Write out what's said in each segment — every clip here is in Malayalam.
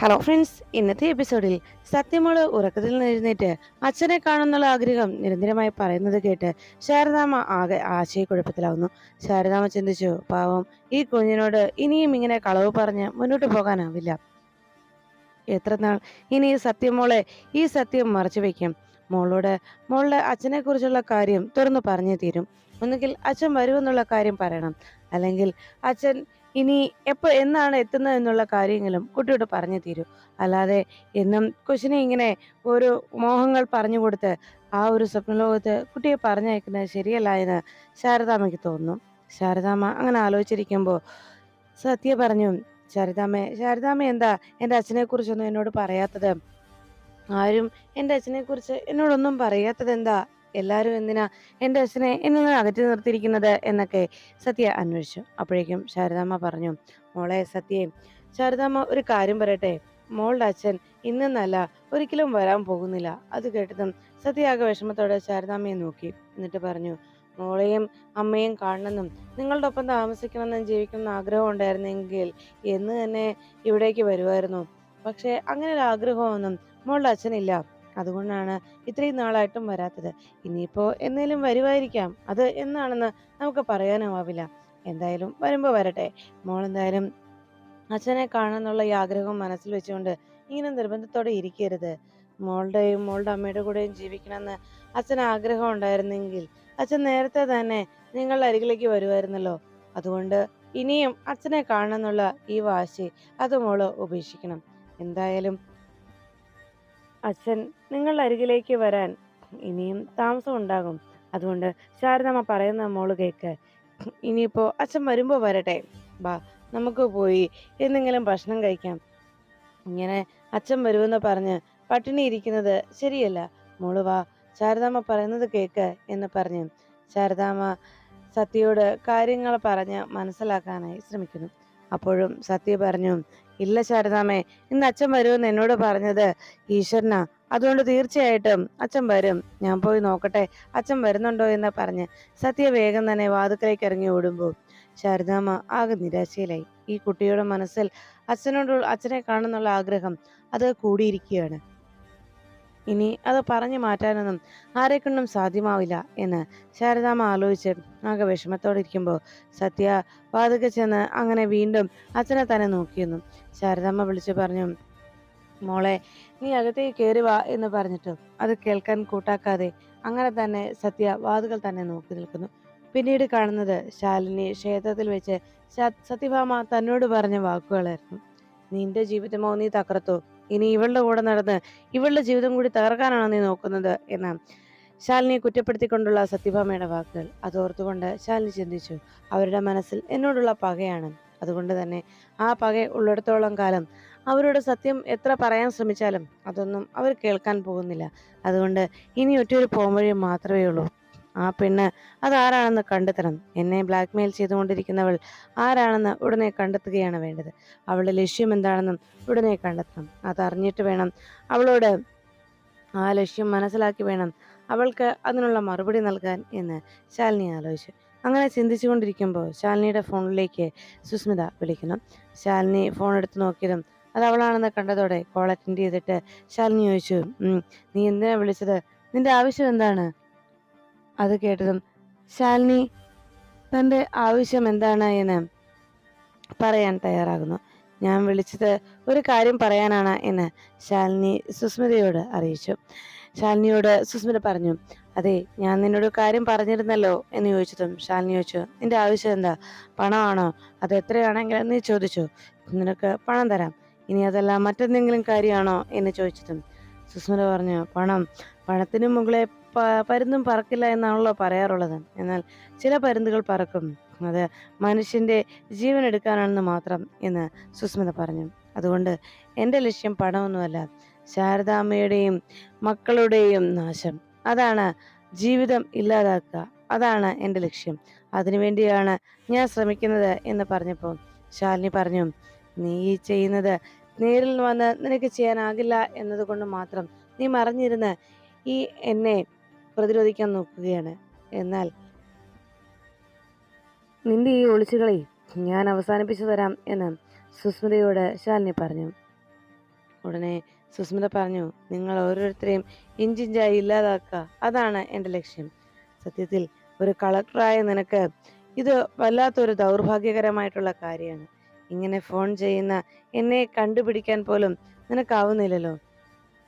ഹലോ ഫ്രണ്ട്സ് ഇന്നത്തെ എപ്പിസോഡിൽ സത്യമോൾ ഉറക്കത്തിൽ നിന്നിരുന്നിട്ട് അച്ഛനെ കാണുന്നുള്ള ആഗ്രഹം നിരന്തരമായി പറയുന്നത് കേട്ട് ശാരദാമ്മ ആകെ ആശയക്കുഴപ്പത്തിലാവുന്നു. ശാരദാമ്മ ചിന്തിച്ചു പാവം ഈ കുഞ്ഞിനോട് ഇനിയും ഇങ്ങനെ കളവ് പറഞ്ഞ് മുന്നോട്ട് പോകാനാവില്ല. എത്ര നാൾ ഇനി സത്യമോളെ ഈ സത്യം മറച്ചു വയ്ക്കും. മോളോട് മോളുടെ അച്ഛനെ കുറിച്ചുള്ള കാര്യം തുറന്നു പറഞ്ഞു തീരും. ഒന്നുകിൽ അച്ഛൻ വരുമെന്നുള്ള കാര്യം പറയണം. അല്ലെങ്കിൽ അച്ഛൻ ഇനി എപ്പോ എന്നാണ് എത്തുന്നത് എന്നുള്ള കാര്യങ്ങളും കുട്ടിയോട് പറഞ്ഞു തീരും. അല്ലാതെ എന്നും കൊച്ചിനെ ഇങ്ങനെ ഓരോ മോഹങ്ങൾ പറഞ്ഞു കൊടുത്ത് ആ ഒരു സ്വപ്നലോകത്ത് കുട്ടിയെ പറഞ്ഞയക്കുന്നത് ശരിയല്ല എന്ന് ശാരദാമ്മയ്ക്ക് തോന്നുന്നു. ശാരദാമ്മ അങ്ങനെ ആലോചിച്ചിരിക്കുമ്പോൾ സത്യ പറഞ്ഞു ശാരദാമ്മ ശാരദാമ്മ എന്താ എന്റെ അച്ഛനെ കുറിച്ചൊന്നും എന്നോട് പറയാത്തത്? ആരും എന്റെ അച്ഛനെക്കുറിച്ച് എന്നോടൊന്നും പറയാത്തത് എന്താ? എല്ലാവരും എന്തിനാ എന്റെ അച്ഛനെ എന്നെ അകറ്റി നിർത്തിയിരിക്കുന്നത് എന്നൊക്കെ സത്യ അന്വേഷിച്ചു. അപ്പോഴേക്കും ശാരദാമ്മ പറഞ്ഞു മോളെ സത്യേ ശാരദാമ്മ ഒരു കാര്യം പറയട്ടെ. മോളുടെ അച്ഛൻ ഇന്നെന്നല്ല ഒരിക്കലും വരാൻ പോകുന്നില്ല. അത് കേട്ടതും സത്യാക വിഷമത്തോടെ ശാരദാമ്മയെ നോക്കി. എന്നിട്ട് പറഞ്ഞു മോളെയും അമ്മയും കാണണമെന്നും നിങ്ങളുടെ ഒപ്പം താമസിക്കണമെന്നും ജീവിക്കണമെന്ന് ആഗ്രഹം ഉണ്ടായിരുന്നെങ്കിൽ എന്ന് തന്നെ ഇവിടേക്ക് വരുമായിരുന്നു പക്ഷേ അങ്ങനെ ഒരു ആഗ്രഹമൊന്നും മോളുടെ അച്ഛനില്ല. അതുകൊണ്ടാണ് ഇത്രയും നാളായിട്ടും വരാത്തത്. ഇനിയിപ്പോ എന്നേലും വരുവായിരിക്കാം. അത് എന്നാണെന്ന് നമുക്ക് പറയാനാവില്ല എന്തായാലും വരുമ്പോ വരട്ടെ. മോൾ എന്തായാലും അച്ഛനെ കാണാന്നുള്ള ഈ ആഗ്രഹം മനസ്സിൽ വെച്ചുകൊണ്ട് ഇങ്ങനെ നിർബന്ധത്തോടെ ഇരിക്കരുത്. മോളുടെയും മോളുടെ അമ്മയുടെ കൂടെയും ജീവിക്കണമെന്ന് അച്ഛന് ആഗ്രഹം ഉണ്ടായിരുന്നെങ്കിൽ അച്ഛൻ നേരത്തെ തന്നെ നിങ്ങളുടെ അരികിലേക്ക് വരുമായിരുന്നല്ലോ അതുകൊണ്ട് ഇനിയും അച്ഛനെ കാണണമെന്നുള്ള ഈ വാശി അത് മോൾ ഉപേക്ഷിക്കണം. എന്തായാലും അച്ഛൻ നിങ്ങളുടെ അരികിലേക്ക് വരാൻ ഇനിയും താമസം ഉണ്ടാകും. അതുകൊണ്ട് ശാരദമ്മ പറയുന്ന മോൾ കേക്ക്. ഇനിയിപ്പോ അച്ഛൻ വരുമ്പോ വരട്ടെ. ബാ നമുക്ക് പോയി എന്തെങ്കിലും ഭക്ഷണം കഴിക്കാം. ഇങ്ങനെ അച്ഛൻ വരുമെന്ന് പറഞ്ഞ് പട്ടിണി ഇരിക്കുന്നത് ശരിയല്ല. മോൾ വാ ശാരദാമ്മ പറയുന്നത് കേക്ക് എന്ന് പറഞ്ഞു ശാരദാമ്മ സത്യയോട് കാര്യങ്ങൾ പറഞ്ഞ് മനസ്സിലാക്കാനായി ശ്രമിക്കുന്നു. അപ്പോഴും സത്യ പറഞ്ഞു ഇല്ല ശാരദാമേ ഇന്ന് അച്ഛൻ വരുമെന്ന് എന്നോട് പറഞ്ഞത് ഈശ്വരനാ. അതുകൊണ്ട് തീർച്ചയായിട്ടും അച്ഛൻ വരും. ഞാൻ പോയി നോക്കട്ടെ അച്ഛൻ വരുന്നുണ്ടോ എന്ന് പറഞ്ഞ് സത്യ വേഗം തന്നെ വാതുക്കലേക്ക് ഇറങ്ങി ഓടുമ്പോൾ ശാരദാമ്മ ആകെ നിരാശയിലായി. ഈ കുട്ടിയുടെ മനസ്സിൽ അച്ഛനോട് അച്ഛനെ കാണുന്നുള്ള ആഗ്രഹം അത് കൂടിയിരിക്കുകയാണ്. ഇനി അത് പറഞ്ഞു മാറ്റാനൊന്നും ആരെക്കൊണ്ടും സാധ്യമാവില്ല എന്ന് ശാരദാമ്മ ആലോചിച്ച് ആകെ വിഷമത്തോടെ ഇരിക്കുമ്പോൾ സത്യ വാതുക്കെ ചെന്ന് അങ്ങനെ വീണ്ടും അച്ഛനെ തന്നെ നോക്കിയെന്നു ശാരദാമ്മ വിളിച്ചു പറഞ്ഞു മോളെ നീ അകത്തേക്ക് കയറി വാ എന്ന് പറഞ്ഞിട്ട് അത് കേൾക്കാൻ കൂട്ടാക്കാതെ അങ്ങനെ തന്നെ സത്യ വാതുകൾ തന്നെ നോക്കി നിൽക്കുന്നു. പിന്നീട് കാണുന്നത് ശാലിനി ക്ഷേത്രത്തിൽ വെച്ച് സത്യഭാമ തന്നോട് പറഞ്ഞ വാക്കുകളായിരുന്നു. നിന്റെ ജീവിതമോ നീ തകർത്തോ? ഇനി ഇവളുടെ കൂടെ നടന്ന് ഇവളുടെ ജീവിതം കൂടി തകർക്കാനാണോ നീ നോക്കുന്നത് എന്ന് ശാലിനിയെ കുറ്റപ്പെടുത്തിക്കൊണ്ടുള്ള സത്യഭാമയുടെ വാക്കുകൾ. അതോർത്തുകൊണ്ട് ശാലിനി ചിന്തിച്ചു അവരുടെ മനസ്സിൽ എന്നോടുള്ള പകയാണ്. അതുകൊണ്ട് തന്നെ ആ പക ഉള്ളിടത്തോളം കാലം അവരോട് സത്യം എത്ര പറയാൻ ശ്രമിച്ചാലും അതൊന്നും അവർ കേൾക്കാൻ പോകുന്നില്ല. അതുകൊണ്ട് ഇനി ഒറ്റയൊരു പോംവഴി മാത്രമേ ഉള്ളൂ. ആ പെണ്ണ് അതാരാണെന്ന് കണ്ടെത്തണം. എന്നെ ബ്ലാക്ക്മെയിൽ ചെയ്തുകൊണ്ടിരിക്കുന്നവൾ ആരാണെന്ന് ഉടനെ കണ്ടെത്തുകയാണ് വേണ്ടത്. അവളുടെ ലക്ഷ്യം എന്താണെന്നും ഉടനെ കണ്ടെത്തണം. അതറിഞ്ഞിട്ട് വേണം അവളോട് ആ ലക്ഷ്യം മനസ്സിലാക്കി വേണം അവൾക്ക് അതിനുള്ള മറുപടി നൽകാൻ എന്ന് ശാലിനി ആലോചിച്ചു. അങ്ങനെ ചിന്തിച്ചുകൊണ്ടിരിക്കുമ്പോൾ ശാലിനിയുടെ ഫോണിലേക്ക് സുസ്മിത വിളിക്കണം ശാലിനി ഫോൺ എടുത്ത് നോക്കിയതും അത് അവളാണെന്ന് കണ്ടതോടെ കോൾ അറ്റൻഡ് ചെയ്തിട്ട് ശാലിനി ചോദിച്ചു നീ എന്തിനാ വിളിച്ചത്? നിന്റെ ആവശ്യം എന്താണ്? അത് കേട്ടതും ശാലിനി തന്റെ ആവശ്യം എന്താണ് എന്ന് പറയാൻ തയ്യാറാകുന്നു. ഞാൻ വിളിച്ചത് ഒരു കാര്യം പറയാനാണ് എന്ന് ശാലിനി സുസ്മിതയോട് അറിയിച്ചു. ശാലിനിയോട് സുസ്മിത പറഞ്ഞു അതെ ഞാൻ നിന്നോട് കാര്യം പറഞ്ഞിരുന്നല്ലോ എന്ന് ചോദിച്ചതും ശാലിനി ചോദിച്ചു നിന്റെ ആവശ്യം എന്താ? പണമാണോ? അത് എത്രയാണെങ്കിലും നീ ചോദിച്ചു നിനക്ക് പണം തരാം. ഇനി അതല്ല മറ്റെന്തെങ്കിലും കാര്യമാണോ? എന്ന് ചോദിച്ചതും സുസ്മിത പറഞ്ഞു പണം. പണത്തിന് മുകളെ പ- പരുന്തും പറക്കില്ല എന്നാണല്ലോ പറയാറുള്ളത്. എന്നാൽ ചില പരുന്തുകൾ പറക്കും. അത് മനുഷ്യന്റെ ജീവൻ എടുക്കാനാണെന്ന് മാത്രം എന്ന് സുസ്മിത പറഞ്ഞു. അതുകൊണ്ട് എന്റെ ലക്ഷ്യം പണമൊന്നുമല്ല ശാരദാമ്മയുടെയും മക്കളുടെയും നാശം. അതാണ് ജീവിതം ഇല്ലാതാക്കുക. അതാണ് എന്റെ ലക്ഷ്യം. അതിനുവേണ്ടിയാണ് ഞാൻ ശ്രമിക്കുന്നത് എന്ന് പറഞ്ഞപ്പോൾ ശാലിനി പറഞ്ഞു നീ ചെയ്യുന്നത് നേരിൽ വന്ന് നിനക്ക് ചെയ്യാനാകില്ല എന്നതുകൊണ്ട് മാത്രം നീ മറിഞ്ഞിരുന്ന് ഈ എന്നെ പ്രതിരോധിക്കാൻ നോക്കുകയാണ്. എന്നാൽ നിന്റെ ഈ ഒളിച്ചുകളി ഞാൻ അവസാനിപ്പിച്ചു തരാം എന്ന് സുസ്മിതയോട് ശാലിനി പറഞ്ഞു. ഉടനെ സുസ്മിത പറഞ്ഞു നിങ്ങൾ ഓരോരുത്തരെയും ഇഞ്ചിഞ്ചായി ഇല്ലാതാക്കുക. അതാണ് എന്റെ ലക്ഷ്യം. സത്യത്തിൽ ഒരു കളക്ടറായ നിനക്ക് ഇത് വല്ലാത്തൊരു ദൗർഭാഗ്യകരമായിട്ടുള്ള കാര്യമാണ്. ഇങ്ങനെ ഫോൺ ചെയ്യുന്ന എന്നെ കണ്ടുപിടിക്കാൻ പോലും നിനക്കാവുന്നില്ലല്ലോ.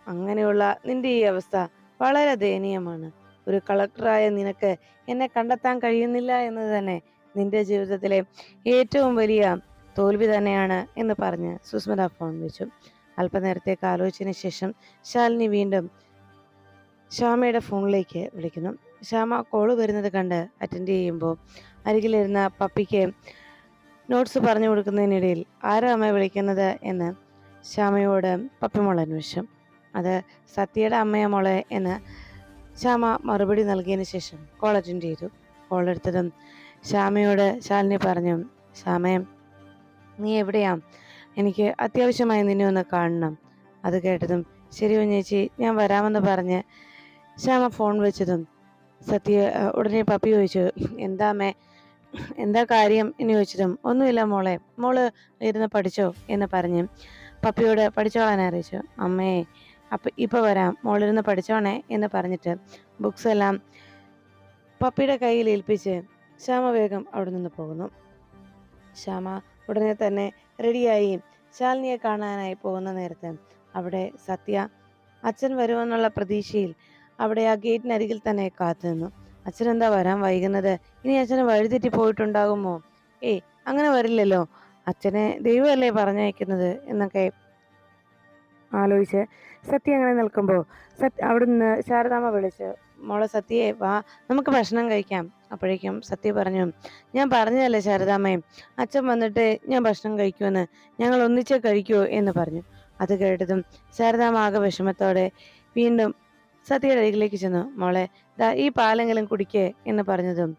അങ്ങനെയുള്ള നിന്റെ ഈ അവസ്ഥ വളരെ ദയനീയമാണ്. ഒരു കളക്ടറായ നിനക്ക് എന്നെ കണ്ടെത്താൻ കഴിയുന്നില്ല എന്ന് തന്നെ നിന്റെ ജീവിതത്തിലെ ഏറ്റവും വലിയ തോൽവി തന്നെയാണ് എന്ന് പറഞ്ഞ് സുസ്മിത ഫോൺ വെച്ചു അല്പനേരത്തേക്ക് ആലോചിച്ചതിന് ശേഷം ശാലിനി വീണ്ടും ശ്യാമയുടെ ഫോണിലേക്ക് വിളിക്കുന്നു. ശ്യാമ കോൾ വരുന്നത് കണ്ട് അറ്റൻഡ് ചെയ്യുമ്പോൾ അരികിലിരുന്ന പപ്പിക്ക് നോട്ട്സ് പറഞ്ഞു കൊടുക്കുന്നതിനിടയിൽ ആരാ വിളിക്കുന്നത് എന്ന് ശ്യാമയോട് പപ്പിമോൾ അന്വേഷിച്ചു. അത് സത്യയുടെ അമ്മയ മോളെ എന്ന് ശ്യാമ മറുപടി നൽകിയതിന് ശേഷം കോൾ അറ്റൻഡ് ചെയ്തു കോൾ എടുത്തതും ശ്യാമയോട് ശാലിനി പറഞ്ഞു ശ്യാമയം നീ എവിടെയാ? എനിക്ക് അത്യാവശ്യമായി നിന്നെ ഒന്ന് കാണണം. അത് കേട്ടതും ശരി കുഞ്ഞേച്ചി ഞാൻ വരാമെന്ന് പറഞ്ഞ് ശ്യാമ ഫോൺ വെച്ചതും സത്യ ഉടനെ പപ്പി ചോദിച്ചു എന്താ മേ എന്താ കാര്യം? എന്ന് ചോദിച്ചതും ഒന്നുമില്ല മോളെ മോൾ ഇരുന്ന് പഠിച്ചോ? എന്ന് പറഞ്ഞ് പപ്പിയോട് പഠിച്ചോളാൻ അറിയിച്ചു. അമ്മേ അപ്പൊ ഇപ്പോൾ വരാം. മോളിരുന്ന് പഠിച്ചോണേ എന്ന് പറഞ്ഞിട്ട് ബുക്സ് എല്ലാം പപ്പിയുടെ കയ്യിൽ ഏൽപ്പിച്ച് ശ്യാമ വേഗം അവിടെ നിന്ന് പോകുന്നു. ശ്യാമ ഉടനെ തന്നെ റെഡിയായി ശാലിനിയെ കാണാനായി പോകുന്ന നേരത്ത് അവിടെ സത്യ അച്ഛൻ വരുമെന്നുള്ള പ്രതീക്ഷയിൽ അവിടെ ആ ഗേറ്റിനരികിൽ തന്നെ കാത്തു നിന്നു. അച്ഛൻ എന്താ വരാൻ വൈകുന്നത്? ഇനി അച്ഛന് വഴിതെറ്റി പോയിട്ടുണ്ടാകുമോ? ഏയ് അങ്ങനെ വരില്ലല്ലോ. അച്ഛനെ ദൈവമല്ലേ പറഞ്ഞയക്കുന്നത് എന്നൊക്കെ ആലോചിച്ച് സത്യ അങ്ങനെ നിൽക്കുമ്പോൾ സത്യ അവിടുന്ന് ശാരദാമ്മ വിളിച്ച് മോളെ സത്യയെ വാ നമുക്ക് ഭക്ഷണം കഴിക്കാം. അപ്പോഴേക്കും സത്യ പറഞ്ഞു ഞാൻ പറഞ്ഞതല്ലേ ശാരദാമ്മയും അച്ഛൻ വന്നിട്ട് ഞാൻ ഭക്ഷണം കഴിക്കുമെന്ന് ഞങ്ങൾ ഒന്നിച്ചേ കഴിക്കുമോ എന്ന് പറഞ്ഞു. അത് കേട്ടതും ശാരദാമ്മ ആകെ വിഷമത്തോടെ വീണ്ടും സത്യയുടെ അരികിലേക്ക് ചെന്നു. മോളെ ദാ ഈ പാലെങ്കിലും കുടിക്കേ എന്ന് പറഞ്ഞതും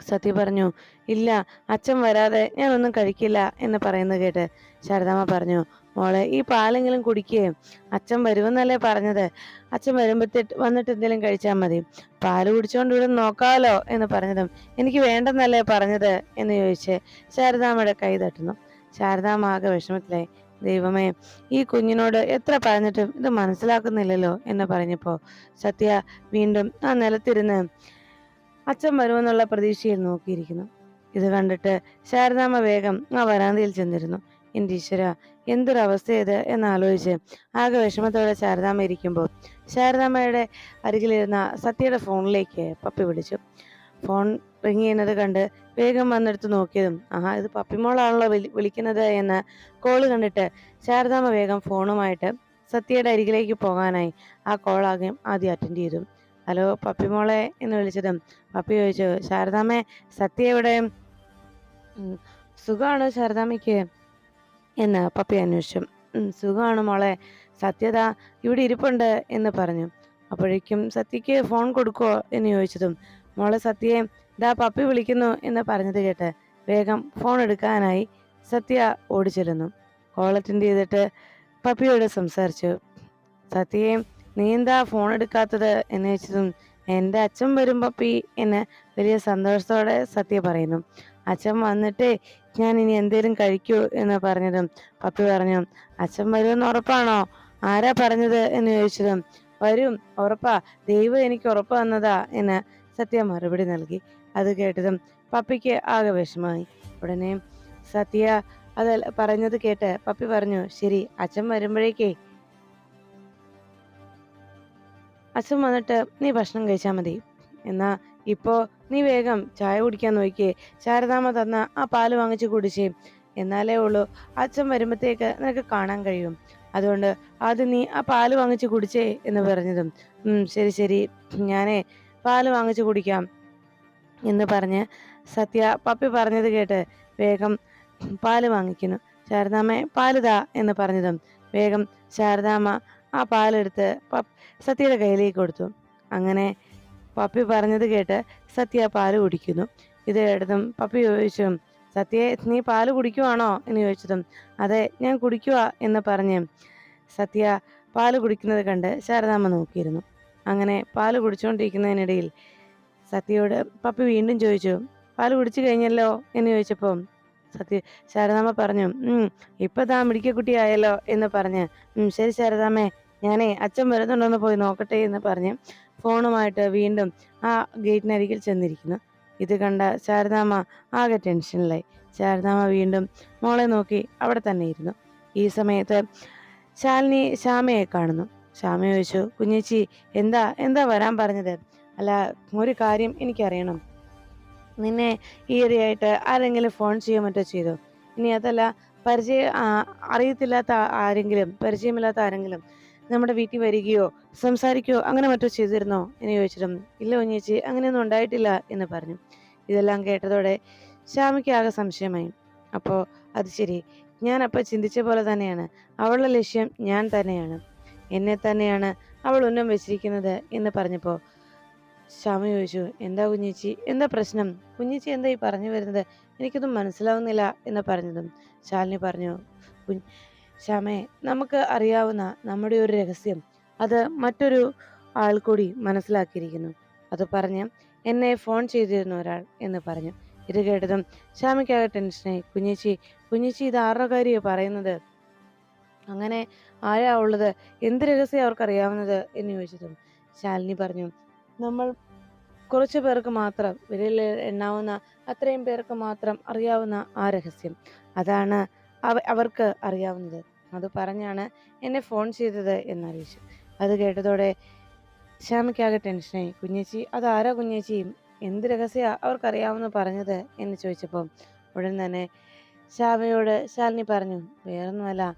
സത്യ പറഞ്ഞു ഇല്ല അച്ഛൻ വരാതെ ഞാനൊന്നും കഴിക്കില്ല എന്ന് പറയുന്നത് കേട്ട് ശാരദാമ്മ പറഞ്ഞു മോളെ ഈ പാലെങ്കിലും കുടിക്കുകയും അച്ഛൻ വരുമെന്നല്ലേ പറഞ്ഞത്. അച്ഛൻ വരുമ്പോഴത്തെ വന്നിട്ട് എന്തെങ്കിലും കഴിച്ചാൽ മതി. പാൽ കുടിച്ചുകൊണ്ട് ഇവിടെ നോക്കാമല്ലോ എന്ന് പറഞ്ഞതും എനിക്ക് വേണ്ടെന്നല്ലേ പറഞ്ഞത് എന്ന് ചോദിച്ച് ശാരദാമ്മയുടെ കൈ തട്ടുന്നു. ശാരദാമ്മ ആകെ വിഷമത്തിലായി. ദൈവമേ ഈ കുഞ്ഞിനോട് എത്ര പറഞ്ഞിട്ടും ഇത് മനസ്സിലാക്കുന്നില്ലല്ലോ എന്ന് പറഞ്ഞപ്പോൾ സത്യ വീണ്ടും ആ നിലത്തിരുന്ന് അച്ഛൻ വരുമെന്നുള്ള പ്രതീക്ഷയിൽ നോക്കിയിരിക്കുന്നു. ഇത് കണ്ടിട്ട് ശാരദാമ്മ വേഗം ആ വരാന്തയിൽ ചെന്നിരുന്നു. എന്റെ ഈശ്വര എന്തൊരവസ്ഥ ഇത്? എന്നാലോചിച്ച്. ആകെ വിഷമത്തോടെ ശാരദാമ്മ ഇരിക്കുമ്പോൾ ശാരദാമ്മയുടെ അരികിലിരുന്ന സത്യയുടെ ഫോണിലേക്ക് പപ്പി വിളിച്ചു. ഫോൺ റിങ് ചെയ്യുന്നത് കണ്ട് വേഗം വന്നെടുത്ത് നോക്കിയതും ആഹാ ഇത് പപ്പിമോളാണല്ലോ വിളി വിളിക്കുന്നത് എന്ന് കോൾ കണ്ടിട്ട് ശാരദാമ്മ വേഗം ഫോണുമായിട്ട് സത്യയുടെ അരികിലേക്ക് പോകാനായി ആ കോൾ ആദ്യം ആദ്യം അറ്റൻഡ് ചെയ്തു. ഹലോ പപ്പിമോളെ എന്ന് വിളിച്ചതും പപ്പി ചോദിച്ചു ശാരദാമ്മേ സത്യ എവിടെ? സുഖമാണോ ശാരദാമ്മയ്ക്ക്. എന്ന് പപ്പി അന്വേഷിച്ചു. സുഖമാണ് മോളെ. സത്യത ഇവിടെ ഇരിപ്പുണ്ട് എന്ന് പറഞ്ഞു. അപ്പോഴേക്കും സത്യക്ക് ഫോൺ കൊടുക്കോ എന്ന് ചോദിച്ചതും മോളെ സത്യയെ ദാ പപ്പി വിളിക്കുന്നു എന്ന് പറഞ്ഞത് കേട്ട് വേഗം ഫോൺ എടുക്കാനായി സത്യ ഓടിച്ചിരുന്നു കോൾ അറ്റൻഡ് ചെയ്തിട്ട് പപ്പിയോട് സംസാരിച്ചു. സത്യയെ നീ എന്താ ഫോൺ എടുക്കാത്തത്? എന്ന് ചോദിച്ചതും എന്റെ അച്ഛൻ വരും പപ്പി എന്ന് വലിയ സന്തോഷത്തോടെ സത്യ പറയുന്നു. അച്ഛൻ വന്നിട്ടേ ഞാൻ ഇനി എന്തേലും കഴിക്കൂ എന്ന് പറഞ്ഞതും പപ്പി പറഞ്ഞു അച്ഛൻ വരുമെന്ന് ഉറപ്പാണോ? ആരാ പറഞ്ഞത്? എന്ന് ചോദിച്ചതും വരും ഉറപ്പാ ദൈവം എനിക്ക് ഉറപ്പ് തന്നതാ എന്ന് സത്യ മറുപടി നൽകി. അത് കേട്ടതും പപ്പിക്ക് ആകെ വിഷമമായി. ഉടനെ സത്യ അത് പറഞ്ഞത് കേട്ട് പപ്പി പറഞ്ഞു ശരി അച്ഛൻ വരുമ്പോഴേക്കേ. അച്ഛൻ വന്നിട്ട് നീ ഭക്ഷണം കഴിച്ചാൽ മതി. എന്നാ ഇപ്പോ നീ വേഗം ചായ കുടിക്കാൻ നോക്കിയേ. ശാരദാമ്മ തന്ന ആ പാൽ വാങ്ങിച്ച് കുടിച്ചേ. എന്നാലേ ഉള്ളൂ അച്ഛൻ വരുമ്പത്തേക്ക് നിനക്ക് കാണാൻ കഴിയും. അതുകൊണ്ട് ആദ്യം നീ ആ പാൽ വാങ്ങിച്ച് കുടിച്ചേ എന്ന് പറഞ്ഞതും. ശരി ശരി. ഞാനേ പാൽ വാങ്ങിച്ച് കുടിക്കാം എന്ന് പറഞ്ഞ് സത്യ പപ്പി പറഞ്ഞത് കേട്ട് വേഗം പാൽ വാങ്ങിക്കുന്നു. ശാരദാമ്മ പാൽ താ എന്ന് പറഞ്ഞതും വേഗം ശാരദാമ്മ ആ പാലെടുത്ത് പ സത്യയുടെ കയ്യിലേക്ക് കൊടുത്തു. അങ്ങനെ പപ്പി പറഞ്ഞത് കേട്ട് സത്യ പാൽ കുടിക്കുന്നു. ഇത് കേട്ടതും പപ്പി ചോദിച്ചു സത്യയെ നീ പാൽ കുടിക്കുവാണോ? എന്ന് ചോദിച്ചതും അതെ ഞാൻ കുടിക്കുക എന്ന് പറഞ്ഞ് സത്യ പാൽ കുടിക്കുന്നത് കണ്ട് ശാരദാമ്മ നോക്കിയിരുന്നു. അങ്ങനെ പാൽ കുടിച്ചുകൊണ്ടിരിക്കുന്നതിനിടയിൽ സത്യയോട് പപ്പി വീണ്ടും ചോദിച്ചു പാൽ കുടിച്ചു കഴിഞ്ഞല്ലോ? എന്ന് ചോദിച്ചപ്പോൾ സത്യ ശാരദാമ്മ പറഞ്ഞു ഇപ്പൊ താ മിടിക്കക്കുട്ടിയായല്ലോ എന്ന് പറഞ്ഞ് ശരി ശാരദാമ്മേ ഞാനേ അച്ഛൻ വരുന്നുണ്ടോന്ന് പോയി നോക്കട്ടെ എന്ന് പറഞ്ഞ് ഫോണുമായിട്ട് വീണ്ടും ആ ഗേറ്റിനരികിൽ ചെന്നിരിക്കുന്നു. ഇത് കണ്ട ശാരദാമ്മ ആകെ ടെൻഷനിലായി. ശാരദാമ്മ വീണ്ടും മോളെ നോക്കി അവിടെ തന്നെ ഇരുന്നു. ഈ സമയത്ത് ശാലിനി ശ്യാമയെ കാണുന്നു. ശ്യാമ ചോദിച്ചു കുഞ്ഞേച്ചി എന്താ എന്താ വരാൻ പറഞ്ഞത്? അല്ല ഒരു കാര്യം എനിക്കറിയണം. നിന്നെ ഈയിടെയായിട്ട് ആരെങ്കിലും ഫോൺ ചെയ്യാൻ മറ്റോ ചെയ്തോ? ഇനി അതല്ല പരിചയ അറിയത്തില്ലാത്ത ആരെങ്കിലും പരിചയമില്ലാത്ത ആരെങ്കിലും നമ്മുടെ വീട്ടിൽ വരികയോ സംസാരിക്കുകയോ അങ്ങനെ മറ്റോ ചെയ്തിരുന്നോ എന്ന് ചോദിച്ചിട്ടും ഇല്ല കുഞ്ഞേച്ചി അങ്ങനെയൊന്നും ഉണ്ടായിട്ടില്ല എന്ന് പറഞ്ഞു. ഇതെല്ലാം കേട്ടതോടെ ശ്യാമയ്ക്ക് ആകെ സംശയമായി. അപ്പോൾ അത് ശരി. ഞാൻ അപ്പോൾ ചിന്തിച്ച പോലെ തന്നെയാണ്. അവളുടെ ലക്ഷ്യം ഞാൻ തന്നെയാണ്. എന്നെ തന്നെയാണ് അവൾ ഉന്നം വെച്ചിരിക്കുന്നത് എന്ന് പറഞ്ഞപ്പോൾ ശ്യാമ ചോദിച്ചു എന്താ കുഞ്ഞിച്ചി? എന്താ പ്രശ്നം? കുഞ്ഞിച്ചി എന്താ ഈ പറഞ്ഞു വരുന്നത്? എനിക്കൊന്നും മനസ്സിലാവുന്നില്ല എന്ന് പറഞ്ഞതും ശാലിനി പറഞ്ഞു "കുഞ്ഞ്- ശ്യാമേ നമുക്ക് അറിയാവുന്ന നമ്മുടെ ഒരു രഹസ്യം. അത് മറ്റൊരു ആൾ കൂടി മനസ്സിലാക്കിയിരിക്കുന്നു. അത് പറഞ്ഞ് എന്നെ ഫോൺ ചെയ്തിരുന്ന ഒരാൾ എന്ന് പറഞ്ഞു. ഇത് കേട്ടതും ശ്യാമയ്ക്കാകെ ടെൻഷനായി. കുഞ്ഞിച്ചി കുഞ്ഞിച്ചി ഇത് ആരുടെ കാര്യമാണ് പറയുന്നത്? അങ്ങനെ ആരാ ഉള്ളത്? എന്ത് രഹസ്യം അവർക്കറിയാവുന്നത് എന്ന് ചോദിച്ചതും ശാലിനി പറഞ്ഞു. നമ്മൾ കുറച്ച് പേർക്ക് മാത്രം വിരലിൽ എണ്ണാവുന്ന അത്രയും പേർക്ക് മാത്രം അറിയാവുന്ന ആ രഹസ്യം. അതാണ് അവർക്ക് അറിയാവുന്നത്. അത് പറഞ്ഞാണ് എന്നെ ഫോൺ ചെയ്തത് എന്നറിയിച്ചു. അത് കേട്ടതോടെ ശ്യാമയ്ക്കാകെ ടെൻഷനായി കുഞ്ഞേച്ചി അതാരാ കുഞ്ഞേച്ചി? എന്ത് രഹസ്യ? അവർക്കറിയാവുന്ന പറഞ്ഞത്? എന്ന് ചോദിച്ചപ്പോൾ ഉടൻ തന്നെ ശ്യാമയോട് ശാലിനി പറഞ്ഞു വേറൊന്നുമല്ല.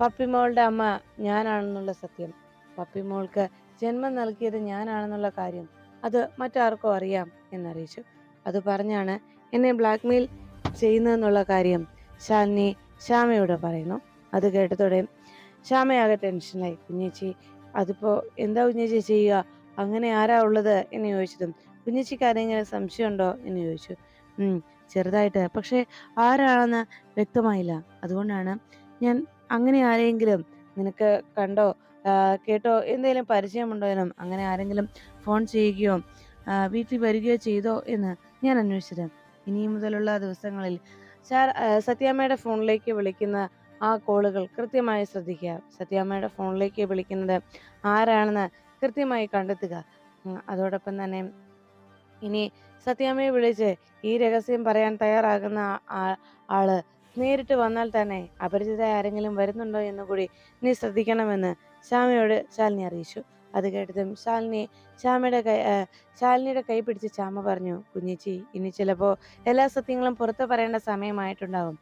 പപ്പിമോളുടെ അമ്മ ഞാനാണെന്നുള്ള സത്യം. പപ്പിമോൾക്ക് ജന്മം നൽകിയത് ഞാനാണെന്നുള്ള കാര്യം അത് മറ്റാർക്കോ അറിയാം എന്നറിയിച്ചു. അത് പറഞ്ഞാണ് എന്നെ ബ്ലാക്ക്മെയിൽ ചെയ്യുന്നതെന്നുള്ള കാര്യം ശാലിനി ശ്യാമയോട് പറയുന്നു. അത് കേട്ടതോടെ ശ്യാമയാകെ ടെൻഷനായി. കുഞ്ഞേച്ചി അതിപ്പോ എന്താ കുഞ്ഞേച്ചി ചെയ്യുക? അങ്ങനെ ആരാ ഉള്ളത്? എന്ന് ചോദിച്ചതും കുഞ്ഞേച്ചിക്ക് ആരെങ്കിലും സംശയമുണ്ടോ? എന്ന് ചോദിച്ചു. ചെറുതായിട്ട്. പക്ഷെ ആരാണെന്ന് വ്യക്തമായില്ല. അതുകൊണ്ടാണ് ഞാൻ അങ്ങനെ ആരെങ്കിലും നിനക്ക് കണ്ടോ? കേട്ടോ? എന്തെങ്കിലും പരിചയമുണ്ടോ എന്നും അങ്ങനെ ആരെങ്കിലും ഫോൺ ചെയ്യുകയോ വീട്ടിൽ വരികയോ ചെയ്തോ എന്ന് ഞാൻ അന്വേഷിച്ചത്. ഇനി മുതലുള്ള ദിവസങ്ങളിൽ സാർ സത്യാമ്മയുടെ ഫോണിലേക്ക് വിളിക്കുന്ന ആ കോളുകൾ കൃത്യമായി ശ്രദ്ധിക്കുക. സത്യാമ്മയുടെ ഫോണിലേക്ക് വിളിക്കുന്നത് ആരാണെന്ന് കൃത്യമായി കണ്ടെത്തുക. അതോടൊപ്പം തന്നെ ഇനി സത്യാമ്മയെ വിളിച്ച് ഈ രഹസ്യം പറയാൻ തയ്യാറാകുന്ന ആൾ നേരിട്ട് വന്നാൽ തന്നെ അപരിചിത ആരെങ്കിലും വരുന്നുണ്ടോ എന്ന് കൂടി നീ ശ്രദ്ധിക്കണമെന്ന് ശ്യാമയോട് ശാലിനി അറിയിച്ചു. അത് കേട്ടതും ശാലിനി ശ്യാമയുടെ കൈ ശാലിനിയുടെ കൈ പിടിച്ച് ശ്യാമ പറഞ്ഞു കുഞ്ഞിച്ചി ഇനി ചിലപ്പോൾ എല്ലാ സത്യങ്ങളും പുറത്തു പറയേണ്ട സമയമായിട്ടുണ്ടാവും.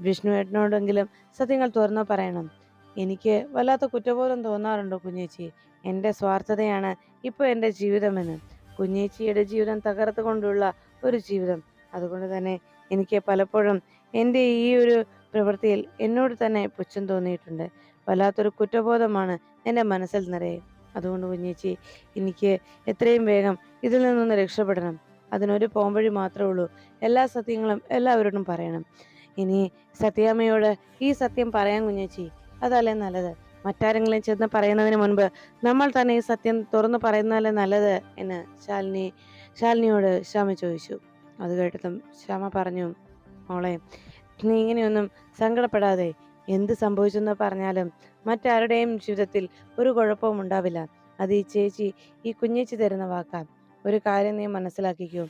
വിഷ്ണുവേട്ടനോടെങ്കിലും സത്യങ്ങൾ തുറന്നു പറയണം. എനിക്ക് വല്ലാത്ത കുറ്റബോധം തോന്നാറുണ്ടോ കുഞ്ഞേച്ചി. എന്റെ സ്വാർത്ഥതയാണ് ഇപ്പോൾ എന്റെ ജീവിതമെന്ന്. കുഞ്ഞേച്ചിയുടെ ജീവിതം തകർത്തുകൊണ്ടുള്ള ഒരു ജീവിതം. അതുകൊണ്ട് തന്നെ എനിക്ക് പലപ്പോഴും എന്റെ ഈ ഒരു പ്രവൃത്തിയിൽ എന്നോട് തന്നെ പുച്ഛം തോന്നിയിട്ടുണ്ട്. വല്ലാത്തൊരു കുറ്റബോധമാണ് എന്റെ മനസ്സിൽ നിറയെ. അതുകൊണ്ട് കുഞ്ഞേച്ചി എനിക്ക് എത്രയും വേഗം ഇതിൽ നിന്നൊന്ന് രക്ഷപ്പെടണം. അതിനൊരു പോംവഴി മാത്രമേ ഉള്ളൂ. എല്ലാ സത്യങ്ങളും എല്ലാവരോടും പറയണം. ഇനി സത്യാമ്മയോട് ഈ സത്യം പറയാൻ കുഞ്ഞേച്ചി അതല്ലേ നല്ലത്? മറ്റാരെങ്കിലും ചെന്ന് പറയുന്നതിന് മുൻപ് നമ്മൾ തന്നെ ഈ സത്യം തുറന്നു പറയുന്നതല്ലേ നല്ലത് എന്ന് ശാലിനി ശാലിനിയോട് ശ്യാമ ചോദിച്ചു. അത് കേട്ടതും ശ്യാമ പറഞ്ഞു മോളെ നീ ഇങ്ങനെയൊന്നും സങ്കടപ്പെടാതെ എന്ത് സംഭവിച്ചെന്ന് പറഞ്ഞാലും മറ്റാരുടെയും ജീവിതത്തിൽ ഒരു കുഴപ്പവും ഉണ്ടാവില്ല. അത് ഈ ചേച്ചി ഈ കുഞ്ഞേച്ചി തരുന്ന വാക്കാൻ ഒരു കാര്യം നീ മനസ്സിലാക്കിക്കൂ.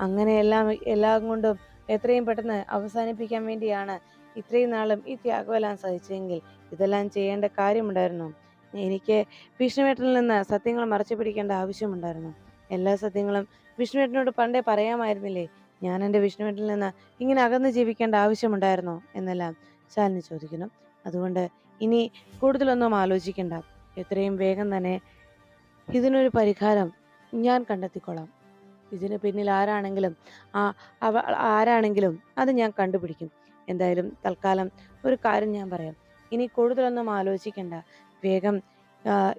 അങ്ങനെ എല്ലാം എല്ലാം കൊണ്ടും എത്രയും പെട്ടെന്ന് അവസാനിപ്പിക്കാൻ വേണ്ടിയാണ് ഇത്രയും നാളും ഈ ത്യാഗമെല്ലാം സഹിച്ചെങ്കിൽ ഇതെല്ലാം ചെയ്യേണ്ട കാര്യമുണ്ടായിരുന്നു. എനിക്ക് വിഷ്ണുവേട്ടനിൽ നിന്ന് സത്യങ്ങൾ മറച്ചു പിടിക്കേണ്ട ആവശ്യമുണ്ടായിരുന്നു. എല്ലാ സത്യങ്ങളും വിഷ്ണുവേട്ടനോട് പണ്ടേ പറയാമായിരുന്നില്ലേ? ഞാൻ എന്റെ വിഷ്ണുവേട്ടനിൽ നിന്ന് ഇങ്ങനെ അകന്ന് ജീവിക്കേണ്ട ആവശ്യമുണ്ടായിരുന്നോ? എന്നെല്ലാം ശാലിനി ചോദിക്കുന്നു. അതുകൊണ്ട് ഇനി കൂടുതലൊന്നും ആലോചിക്കണ്ട. എത്രയും വേഗം തന്നെ ഇതിനൊരു പരിഹാരം ഞാൻ കണ്ടെത്തിക്കൊള്ളാം ഇതിന് പിന്നിൽ ആരാണെങ്കിലും ആ അവ ആരാണെങ്കിലും അത് ഞാൻ കണ്ടുപിടിക്കും. എന്തായാലും തൽക്കാലം ഒരു കാര്യം ഞാൻ പറയാം. ഇനി കൂടുതലൊന്നും ആലോചിക്കണ്ട. വേഗം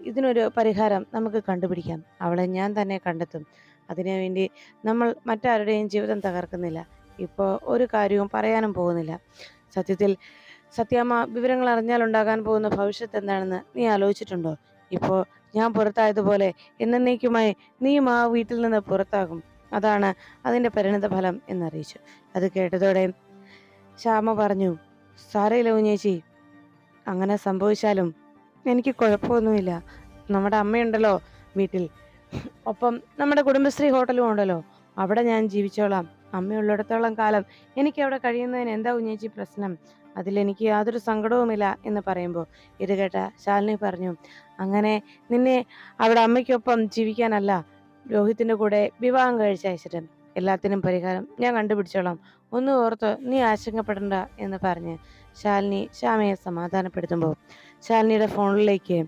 ഇതിനൊരു പരിഹാരം നമുക്ക് കണ്ടുപിടിക്കാം. അവളെ ഞാൻ തന്നെ കണ്ടെത്തും. അതിനുവേണ്ടി നമ്മൾ മറ്റാരുടെയും ജീവിതം തകർക്കുന്നില്ല. ഇപ്പോൾ ഒരു കാര്യവും പറയാനും പോകുന്നില്ല. സത്യത്തിൽ സത്യാമ്മ വിവരങ്ങൾ അറിഞ്ഞാൽ ഉണ്ടാകാൻ പോകുന്ന ഭവിഷ്യത്ത് എന്താണെന്ന് നീ ആലോചിച്ചിട്ടുണ്ടോ? ഇപ്പോൾ ഞാൻ പുറത്തായതുപോലെ എന്നേക്കുമായി നീയും ആ വീട്ടിൽ നിന്ന് പുറത്താകും. അതാണ് അതിന്റെ പരിണിത ഫലം എന്നറിയിച്ചു. അത് കേട്ടതോടെ ശ്യാമ പറഞ്ഞു സാരയില്ല കുഞ്ഞേച്ചി അങ്ങനെ സംഭവിച്ചാലും എനിക്ക് കുഴപ്പമൊന്നുമില്ല. നമ്മുടെ അമ്മയുണ്ടല്ലോ വീട്ടിൽ. ഒപ്പം നമ്മുടെ കുടുംബശ്രീ ഹോട്ടലും ഉണ്ടല്ലോ. അവിടെ ഞാൻ ജീവിച്ചോളാം. അമ്മയുള്ളിടത്തോളം കാലം എനിക്ക് അവിടെ കഴിയുന്നതിന് എന്താ ഉഞ്ഞേച്ചി പ്രശ്നം? അതിലെനിക്ക് യാതൊരു സങ്കടവുമില്ല എന്ന് പറയുമ്പോൾ ഇത് കേട്ട ശാലിനി പറഞ്ഞു അങ്ങനെ നിന്നെ അവിടെ അമ്മയ്ക്കൊപ്പം ജീവിക്കാനല്ല രോഹിത്തിന്റെ കൂടെ വിവാഹം കഴിച്ചയച്ചിട്ട് എല്ലാത്തിനും പരിഹാരം ഞാൻ കണ്ടുപിടിച്ചോളാം. ഒന്ന് ഓർത്ത് നീ ആശങ്കപ്പെടണ്ട എന്ന് പറഞ്ഞ് ശാലിനി ശ്യാമയെ സമാധാനപ്പെടുത്തുമ്പോൾ ശാലിനിയുടെ ഫോണിലേക്ക്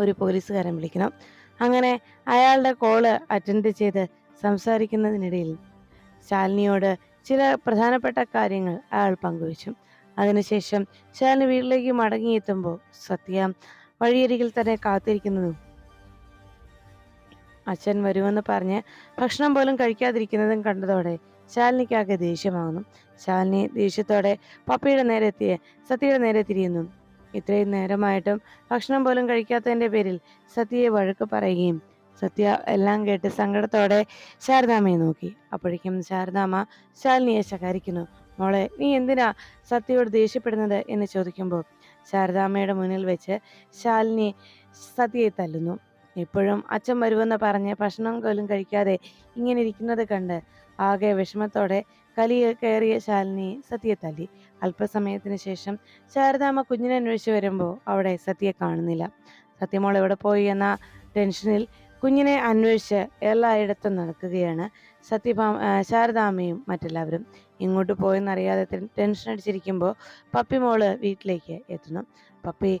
ഒരു പോലീസുകാരൻ വിളിക്കണം. അങ്ങനെ അയാളുടെ കോൾ അറ്റൻഡ് ചെയ്ത് സംസാരിക്കുന്നതിനിടയിൽ ശാലിനിയോട് ചില പ്രധാനപ്പെട്ട കാര്യങ്ങൾ അയാൾ പങ്കുവച്ചു. അതിനുശേഷം ശാലിനി വീട്ടിലേക്ക് മടങ്ങിയെത്തുമ്പോൾ സത്യ വഴിയരികിൽ തന്നെ കാത്തിരിക്കുന്നതും അച്ഛൻ വരുമെന്ന് പറഞ്ഞ് ഭക്ഷണം പോലും കഴിക്കാതിരിക്കുന്നതും കണ്ടതോടെ ശാലിനിക്കാകെ ദേഷ്യമാകുന്നു. ശാലിനി ദേഷ്യത്തോടെ പപ്പയുടെ നേരെ എത്തിയ സത്യയുടെ നേരെ തിരിയുന്നു. ഇത്രയും നേരമായിട്ടും ഭക്ഷണം പോലും കഴിക്കാത്തതിന്റെ പേരിൽ സത്യയെ വഴക്ക് പറയുകയും സത്യ എല്ലാം കേട്ട് സങ്കടത്തോടെ ശാരദാമ്മയെ നോക്കി. അപ്പോഴേക്കും ശാരദാമ്മ ശാലിനിയെ ശകാരിക്കുന്നു. മോളെ നീ എന്തിനാ സത്യയോട് ദേഷ്യപ്പെടുന്നത്? എന്ന് ചോദിക്കുമ്പോൾ ശാരദാമ്മയുടെ മുന്നിൽ വെച്ച് ശാലിനി സത്യയെ തല്ലുന്നു. ഇപ്പോഴും അച്ഛൻ വരുമെന്ന് പറഞ്ഞ് ഭക്ഷണം പോലും കഴിക്കാതെ ഇങ്ങനെ ഇരിക്കുന്നത് കണ്ട് ആകെ വിഷമത്തോടെ കലിയിൽ കയറിയ ശാലിനി സത്യയെ തല്ലി. അല്പസമയത്തിന് ശേഷം ശാരദാമ്മ കുഞ്ഞിനെ അന്വേഷിച്ച് വരുമ്പോൾ അവിടെ സത്യയെ കാണുന്നില്ല. സത്യമോൾ എവിടെ പോയി? എന്ന ടെൻഷനിൽ കുഞ്ഞിനെ അന്വേഷിച്ച് എല്ലായിടത്തും നടക്കുകയാണ്. സത്യഭാമ ശാരദാമ്മയും മറ്റെല്ലാവരും ഇങ്ങോട്ട് പോയെന്നറിയാതെ ടെൻ- ടെൻഷൻ അടിച്ചിരിക്കുമ്പോൾ പപ്പി മോൾ വീട്ടിലേക്ക് എത്തുന്നു. പപ്പി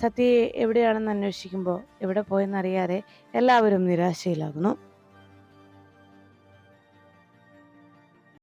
സത്യയെ എവിടെയാണെന്ന് അന്വേഷിക്കുമ്പോൾ എവിടെ പോയെന്നറിയാതെ എല്ലാവരും നിരാശയിലാകുന്നു.